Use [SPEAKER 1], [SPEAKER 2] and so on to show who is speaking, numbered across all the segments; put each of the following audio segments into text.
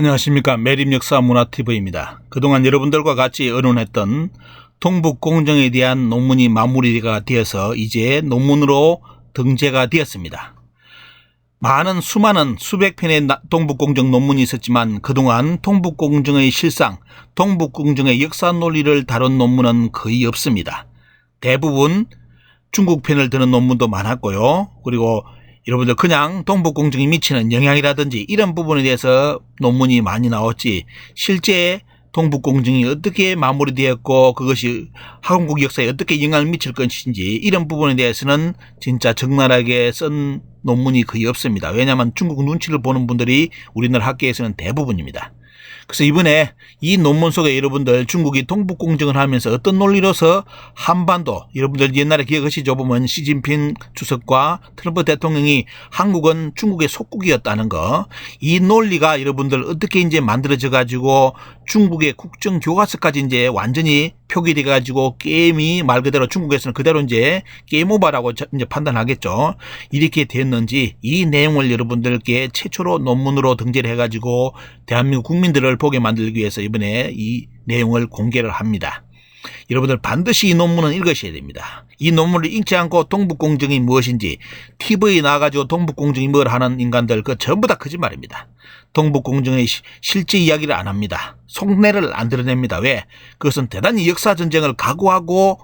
[SPEAKER 1] 안녕하십니까 매립 역사 문화TV입니다. 그동안 여러분들과 같이 의논했던 동북 공정에 대한 논문이 마무리가 되어서 이제 논문으로 등재가 되었습니다. 많은 수많은 수백 편의 동북공정 논문이 있었지만 그동안 동북공정의 실상, 동북공정의 역사 논리를 다룬 논문은 거의 없습니다. 대부분 중국 편을 드는 논문도 많았고요. 그리고 여러분들 그냥 동북공정이 미치는 영향이라든지 이런 부분에 대해서 논문이 많이 나왔지 실제 동북공정이 어떻게 마무리되었고 그것이 한국 역사에 어떻게 영향을 미칠 것인지 이런 부분에 대해서는 진짜 적나라하게 쓴 논문이 거의 없습니다. 왜냐하면 중국 눈치를 보는 분들이 우리나라 학계에서는 대부분입니다. 그래서 이번에 이 논문 속에 여러분들 중국이 동북 공정을 하면서 어떤 논리로서 한반도 여러분들 옛날에 기억하시죠? 보면 시진핑 주석과 트럼프 대통령이 한국은 중국의 속국이었다는 거. 이 논리가 여러분들 어떻게 이제 만들어져 가지고 중국의 국정 교과서까지 이제 완전히 표기돼 가지고 게임이 말 그대로 중국에서는 그대로 이제 게임 오버라고 이제 판단하겠죠. 이렇게 됐는지 이 내용을 여러분들께 최초로 논문으로 등재를 해 가지고 대한민국 국민들을 보게 만들기 위해서 이번에 이 내용을 공개를 합니다. 여러분들 반드시 이 논문은 읽으셔야 됩니다. 이 논문을 읽지 않고 동북공정이 무엇인지 TV에 나와가지고 동북공정이 뭘 하는 인간들 그 전부 다 거짓말입니다. 동북공정의 실제 이야기를 안 합니다. 속내를 안 드러냅니다. 왜? 그것은 대단히 역사 전쟁을 각오하고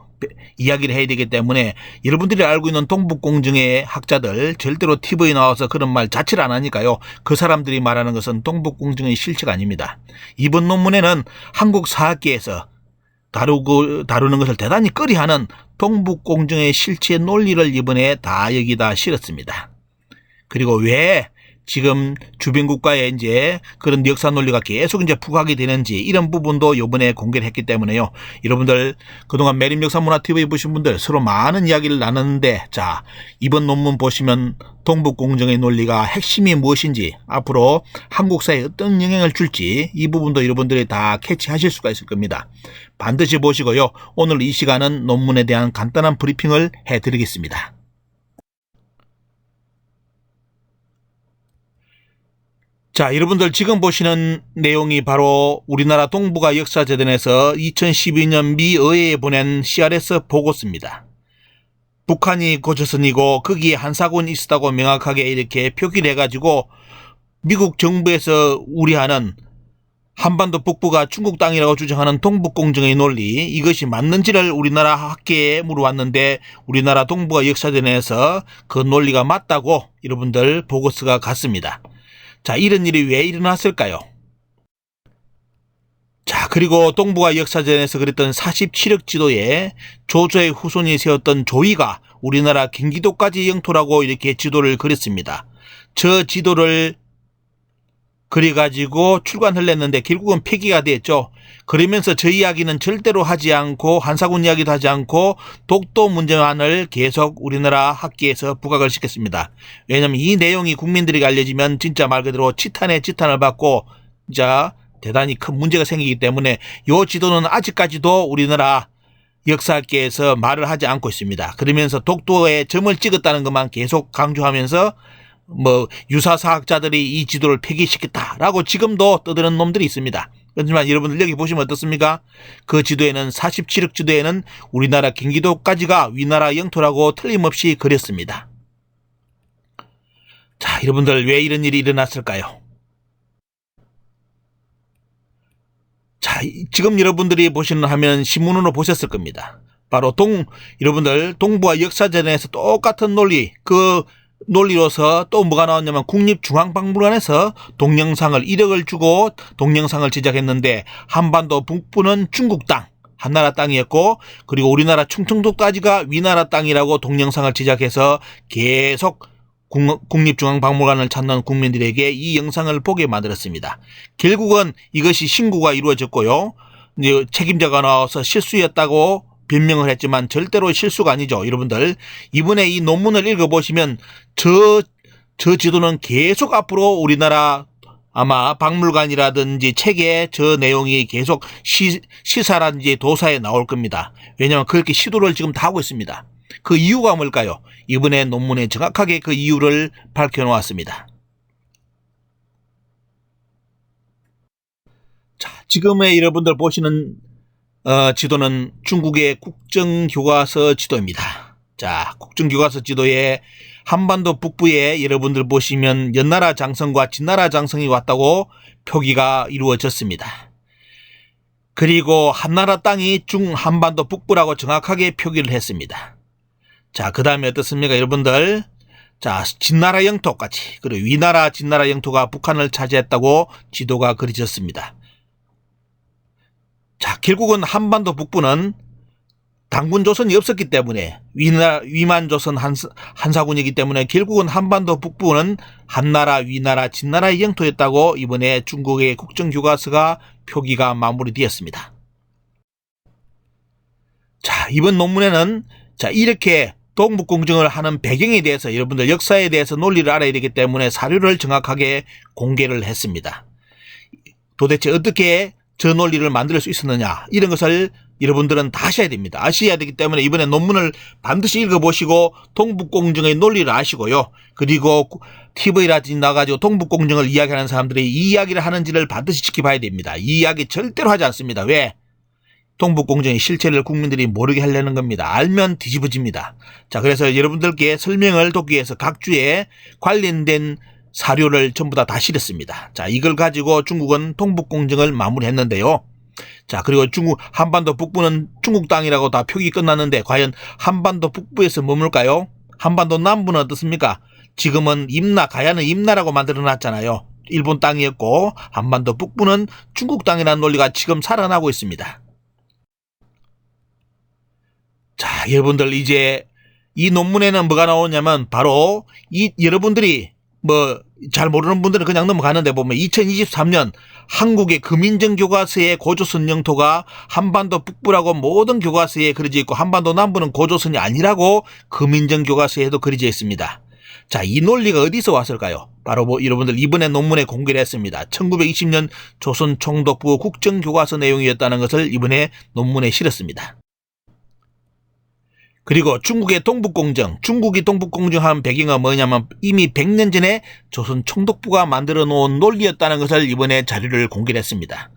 [SPEAKER 1] 이야기를 해야 되기 때문에 여러분들이 알고 있는 동북공정의 학자들 절대로 TV에 나와서 그런 말 자체를 안 하니까요. 그 사람들이 말하는 것은 동북공정의 실체가 아닙니다. 이번 논문에는 한국 사학계에서 다루고 다루는 것을 대단히 꺼리하는 동북공정의 실체 논리를 이번에 다 여기다 실었습니다. 그리고 왜 지금 주변 국가에 이제 그런 역사 논리가 계속 이제 부각이 되는지 이런 부분도 요번에 공개를 했기 때문에요. 여러분들 그동안 매림 역사 문화 TV 보신 분들 서로 많은 이야기를 나눴는데 자, 이번 논문 보시면 동북 공정의 논리가 핵심이 무엇인지 앞으로 한국사에 어떤 영향을 줄지 이 부분도 여러분들이 다 캐치하실 수가 있을 겁니다. 반드시 보시고요. 오늘 이 시간은 논문에 대한 간단한 브리핑을 해 드리겠습니다. 자, 여러분들 지금 보시는 내용이 바로 우리나라 동북아 역사재단에서 2012년 미 의회에 보낸 CRS 보고서입니다. 북한이 고조선이고 거기에 한사군이 있었다고 명확하게 이렇게 표기를 해가지고 미국 정부에서 우려하는 한반도 북부가 중국 땅이라고 주장하는 동북공정의 논리 이것이 맞는지를 우리나라 학계에 물어왔는데 우리나라 동북아 역사전에서 그 논리가 맞다고 여러분들 보고서가 갔습니다. 자, 이런 일이 왜 일어났을까요? 자, 그리고 동북아 역사전에서 그랬던 47억 지도에 조조의 후손이 세웠던 조이가 우리나라 경기도까지 영토라고 이렇게 지도를 그렸습니다. 저 지도를 그래가지고 출간을 했는데 결국은 폐기가 됐죠. 그러면서 저 이야기는 절대로 하지 않고 한사군 이야기도 하지 않고 독도 문제만을 계속 우리나라 학계에서 부각을 시켰습니다. 왜냐하면 이 내용이 국민들에게 알려지면 진짜 말 그대로 치탄에 치탄을 받고 자 대단히 큰 문제가 생기기 때문에 이 지도는 아직까지도 우리나라 역사학계에서 말을 하지 않고 있습니다. 그러면서 독도에 점을 찍었다는 것만 계속 강조하면서 뭐 유사사학자들이 이 지도를 폐기시켰다라고 지금도 떠드는 놈들이 있습니다. 하지만 여러분들 여기 보시면 어떻습니까? 그 지도에는 47억 지도에는 우리나라 경기도까지가 위나라 영토라고 틀림없이 그렸습니다. 자, 여러분들 왜 이런 일이 일어났을까요? 자, 지금 여러분들이 보시는 하면 신문으로 보셨을 겁니다. 바로 동, 여러분들 동부와 역사전에서 똑같은 논리, 그 논리로서 또 뭐가 나왔냐면 국립중앙박물관에서 동영상을 1억을 주고 동영상을 제작했는데 한반도 북부는 중국 땅 한나라 땅이었고 그리고 우리나라 충청도까지가 위나라 땅이라고 동영상을 제작해서 계속 국립중앙박물관을 찾는 국민들에게 이 영상을 보게 만들었습니다. 결국은 이것이 신고가 이루어졌고요. 책임자가 나와서 실수였다고 변명을 했지만 절대로 실수가 아니죠. 여러분들 이번에 이 논문을 읽어보시면 저, 저 지도는 계속 앞으로 우리나라 아마 박물관이라든지 책에 저 내용이 계속 시, 시사라든지 도사에 나올 겁니다. 왜냐하면 그렇게 시도를 지금 다 하고 있습니다. 그 이유가 뭘까요? 이번에 논문에 정확하게 그 이유를 밝혀놓았습니다. 지금의 여러분들 보시는 어, 지도는 중국의 국정교과서 지도입니다. 자, 국정교과서 지도에 한반도 북부에 여러분들 보시면 연나라 장성과 진나라 장성이 왔다고 표기가 이루어졌습니다. 그리고 한나라 땅이 중한반도 북부라고 정확하게 표기를 했습니다. 자, 그 다음에 어떻습니까, 여러분들? 자, 진나라 영토까지, 그리고 위나라, 진나라 영토가 북한을 차지했다고 지도가 그려졌습니다. 자, 결국은 한반도 북부는 당군 조선이 없었기 때문에 위나, 위만 조선 한, 한사군이기 때문에 결국은 한반도 북부는 한나라, 위나라, 진나라의 영토였다고 이번에 중국의 국정교과서가 표기가 마무리되었습니다. 자, 이번 논문에는 자, 이렇게 동북공정을 하는 배경에 대해서 여러분들 역사에 대해서 논리를 알아야 되기 때문에 사료를 정확하게 공개를 했습니다. 도대체 어떻게 저 논리를 만들 수 있었느냐 이런 것을 여러분들은 다 아셔야 됩니다. 아셔야 되기 때문에 이번에 논문을 반드시 읽어보시고 동북공정의 논리를 아시고요. 그리고 TV라든지 나가지고 동북공정을 이야기하는 사람들이 이 이야기를 하는지를 반드시 지켜봐야 됩니다. 이 이야기 절대로 하지 않습니다. 왜? 동북공정의 실체를 국민들이 모르게 하려는 겁니다. 알면 뒤집어집니다. 자, 그래서 여러분들께 설명을 돕기 위해서 각 주에 관련된 사료를 전부 다 다 실었습니다. 자, 이걸 가지고 중국은 동북 공정을 마무리했는데요. 자, 그리고 중국, 한반도 북부는 중국 땅이라고 다 표기 끝났는데, 과연 한반도 북부에서 머물까요? 한반도 남부는 어떻습니까? 지금은 임나, 가야는 임나라고 만들어 놨잖아요. 일본 땅이었고, 한반도 북부는 중국 땅이라는 논리가 지금 살아나고 있습니다. 자, 여러분들 이제 이 논문에는 뭐가 나오냐면 바로 이 여러분들이 뭐 잘 모르는 분들은 그냥 넘어가는데 보면 2023년 한국의 금인정 교과서에 고조선 영토가 한반도 북부라고 모든 교과서에 그려져 있고 한반도 남부는 고조선이 아니라고 금인정 교과서에도 그려져 있습니다. 자, 이 논리가 어디서 왔을까요? 바로 뭐 여러분들 이번에 논문에 공개를 했습니다. 1920년 조선 총독부 국정교과서 내용이었다는 것을 이번에 논문에 실었습니다. 그리고 중국의 동북공정, 중국이 동북공정한 배경은 뭐냐면 이미 100년 전에 조선 총독부가 만들어 놓은 논리였다는 것을 이번에 자료를 공개를 했습니다.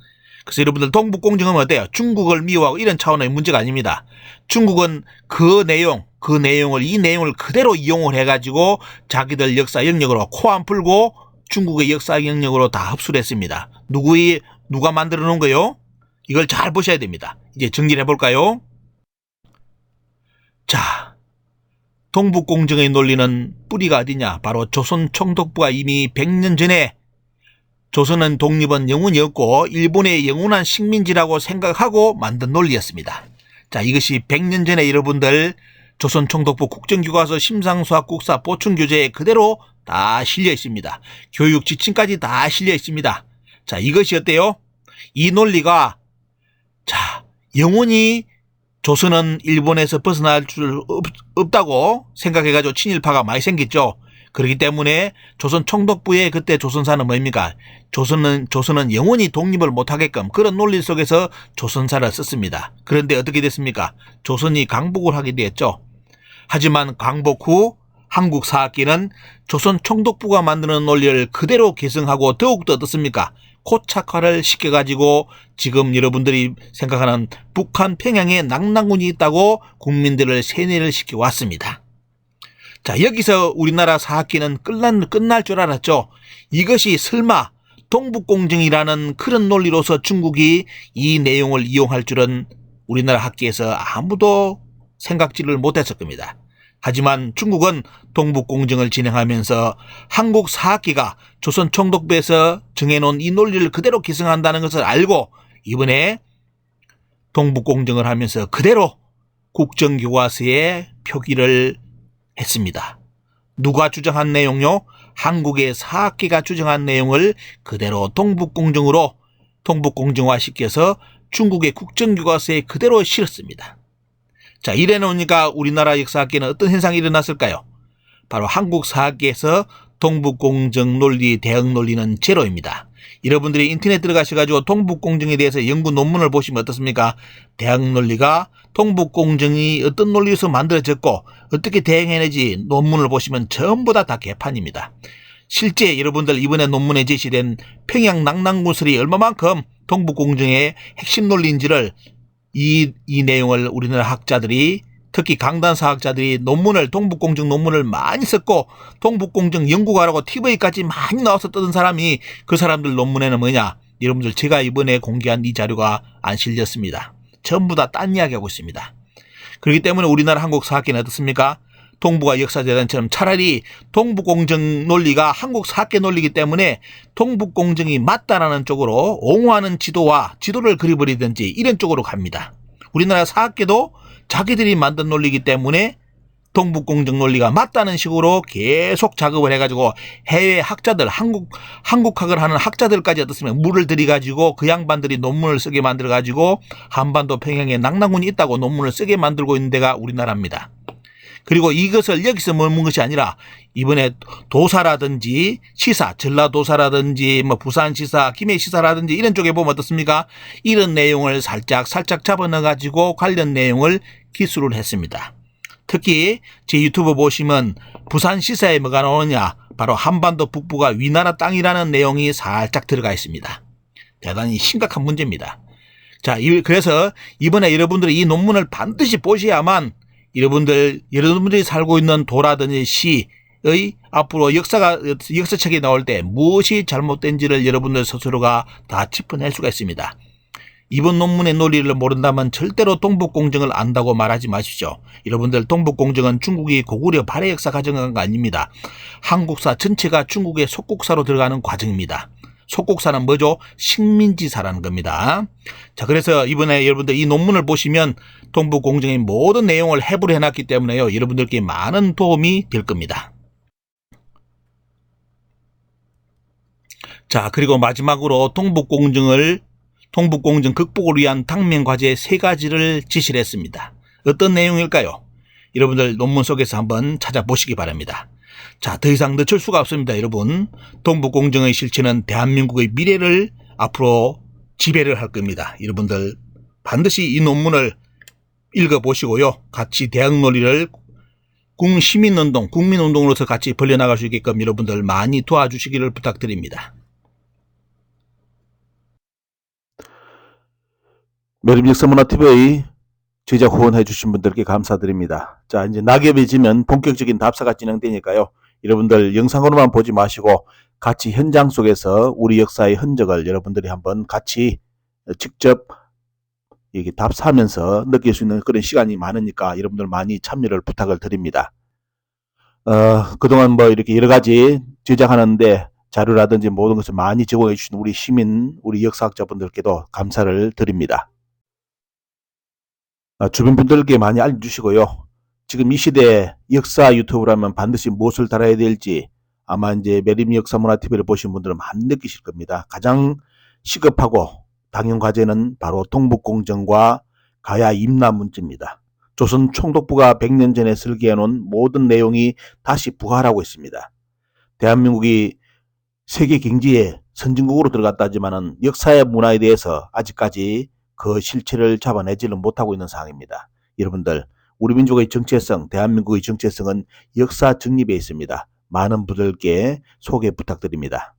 [SPEAKER 1] 그래서 여러분들 동북공정은 어때요? 중국을 미워하고 이런 차원의 문제가 아닙니다. 중국은 그 내용, 그 내용을, 이 내용을 그대로 이용을 해가지고 자기들 역사 영역으로 코 안 풀고 중국의 역사 영역으로 다 흡수를 했습니다. 누구의, 누가 만들어 놓은 거요? 이걸 잘 보셔야 됩니다. 이제 정리를 해볼까요? 자, 동북공정의 논리는 뿌리가 어디냐? 바로 조선 총독부가 이미 100년 전에 조선은 독립은 영원히 없고 일본의 영원한 식민지라고 생각하고 만든 논리였습니다. 자, 이것이 100년 전에 여러분들 조선 총독부 국정교과서 심상수학 국사 보충교재에 그대로 다 실려 있습니다. 교육 지침까지 다 실려 있습니다. 자, 이것이 어때요? 이 논리가 자, 영원히 조선은 일본에서 벗어날 줄 없, 다고 생각해가지고 친일파가 많이 생겼죠. 그렇기 때문에 조선 총독부의 그때 조선사는 뭡니까? 조선은, 조선은 영원히 독립을 못하게끔 그런 논리 속에서 조선사를 썼습니다. 그런데 어떻게 됐습니까? 조선이 강복을 하게 되었죠. 하지만 강복 후 한국 사학기는 조선 총독부가 만드는 논리를 그대로 계승하고 더욱더 어떻습니까? 코착화를 시켜가지고 지금 여러분들이 생각하는 북한 평양에 낭낭군이 있다고 국민들을 세뇌를 시켜왔습니다. 자, 여기서 우리나라 사학기는 끝난, 끝날 줄 알았죠. 이것이 설마 동북공정이라는 그런 논리로서 중국이 이 내용을 이용할 줄은 우리나라 학계에서 아무도 생각지를 못했을 겁니다. 하지만 중국은 동북공정을 진행하면서 한국 사학기가 조선 총독부에서 정해놓은 이 논리를 그대로 기승한다는 것을 알고 이번에 동북공정을 하면서 그대로 국정교과서에 표기를 했습니다. 누가 주장한 내용요? 한국의 사학기가 주장한 내용을 그대로 동북공정으로 동북공정화 시켜서 중국의 국정교과서에 그대로 실었습니다. 자, 이래 놓으니까 우리나라 역사학계는 어떤 현상이 일어났을까요? 바로 한국 사학계에서 동북공정 논리, 대응 논리는 제로입니다. 여러분들이 인터넷 들어가셔가지고 동북공정에 대해서 연구 논문을 보시면 어떻습니까? 대응 논리가 동북공정이 어떤 논리에서 만들어졌고 어떻게 대응해내지 논문을 보시면 전부 다 다 개판입니다. 실제 여러분들 이번에 논문에 제시된 평양 낭낭군설이 얼마만큼 동북공정의 핵심 논리인지를 이, 이 내용을 우리나라 학자들이 특히 강단사 학자들이 논문을 동북공정 논문을 많이 썼고 동북공정 연구가라고 TV까지 많이 나와서 뜨던 사람이 그 사람들 논문에는 뭐냐 여러분들 제가 이번에 공개한 이 자료가 안 실렸습니다. 전부 다 딴 이야기하고 있습니다. 그렇기 때문에 우리나라 한국 사학계는 어떻습니까? 동북아 역사재단처럼 차라리 동북공정 논리가 한국 사학계 논리이기 때문에 동북공정이 맞다라는 쪽으로 옹호하는 지도와 지도를 그려버리든지 이런 쪽으로 갑니다. 우리나라 사학계도 자기들이 만든 논리이기 때문에 동북공정 논리가 맞다는 식으로 계속 작업을 해가지고 해외 학자들, 한국, 한국학을 하는 학자들까지 어떻습니까? 물을 들이가지고 그 양반들이 논문을 쓰게 만들어가지고 한반도 평양에 낙낙군이 있다고 논문을 쓰게 만들고 있는 데가 우리나라입니다. 그리고 이것을 여기서 머문 것이 아니라 이번에 도사라든지 시사, 전라도사라든지 뭐 부산시사, 김해시사라든지 이런 쪽에 보면 어떻습니까? 이런 내용을 살짝 살짝 잡아 넣어 가지고 관련 내용을 기술을 했습니다. 특히 제 유튜브 보시면 부산시사에 뭐가 나오느냐 바로 한반도 북부가 위나라 땅이라는 내용이 살짝 들어가 있습니다. 대단히 심각한 문제입니다. 자, 이- 그래서 이번에 여러분들이 이 논문을 반드시 보셔야만 여러분들, 여러분들이 살고 있는 도라든지 시의 앞으로 역사가, 역사책이 나올 때 무엇이 잘못된지를 여러분들 스스로가 다 짚어낼 수가 있습니다. 이번 논문의 논리를 모른다면 절대로 동북공정을 안다고 말하지 마십시오. 여러분들 동북공정은 중국이 고구려 발해 역사 과정한 거 아닙니다. 한국사 전체가 중국의 속국사로 들어가는 과정입니다. 속국사는 뭐죠? 식민지사라는 겁니다. 자, 그래서 이번에 여러분들 이 논문을 보시면 동북공정의 모든 내용을 해부를 해놨기 때문에요. 여러분들께 많은 도움이 될 겁니다. 자, 그리고 마지막으로 동북공정을 동북공정 극복을 위한 당면 과제 세 가지를 지시를 했습니다. 어떤 내용일까요? 여러분들 논문 속에서 한번 찾아보시기 바랍니다. 자, 더 이상 늦출 수가 없습니다, 여러분. 동북공정의 실체는 대한민국의 미래를 앞으로 지배를 할 겁니다. 여러분들 반드시 이 논문을 읽어보시고요. 같이 대학 논리를 국시민운동, 국민운동으로서 같이 벌려나갈 수 있게끔 여러분들 많이 도와주시기를 부탁드립니다.
[SPEAKER 2] 매립 역사문화TV 제작 후원해 주신 분들께 감사드립니다. 자, 이제 낙엽이 지면 본격적인 답사가 진행되니까요. 여러분들 영상으로만 보지 마시고 같이 현장 속에서 우리 역사의 흔적을 여러분들이 한번 같이 직접 이게 답사하면서 느낄 수 있는 그런 시간이 많으니까 여러분들 많이 참여를 부탁을 드립니다. 어, 그동안 뭐 이렇게 여러 가지 제작하는데 자료라든지 모든 것을 많이 제공해 주신 우리 시민, 우리 역사학자분들께도 감사를 드립니다. 아, 주변 분들께 많이 알려주시고요. 지금 이 시대 역사 유튜브라면 반드시 무엇을 달아야 될지 아마 이제 매림 역사문화TV를 보신 분들은 많이 느끼실 겁니다. 가장 시급하고 당연 과제는 바로 동북공정과 가야 임나 문제입니다. 조선 총독부가 100년 전에 설계해 놓은 모든 내용이 다시 부활하고 있습니다. 대한민국이 세계 경제의 선진국으로 들어갔다 하지만은 역사의 문화에 대해서 아직까지 그 실체를 잡아내지를 못하고 있는 상황입니다. 여러분들, 우리 민족의 정체성, 대한민국의 정체성은 역사 정립에 있습니다. 많은 분들께 소개 부탁드립니다.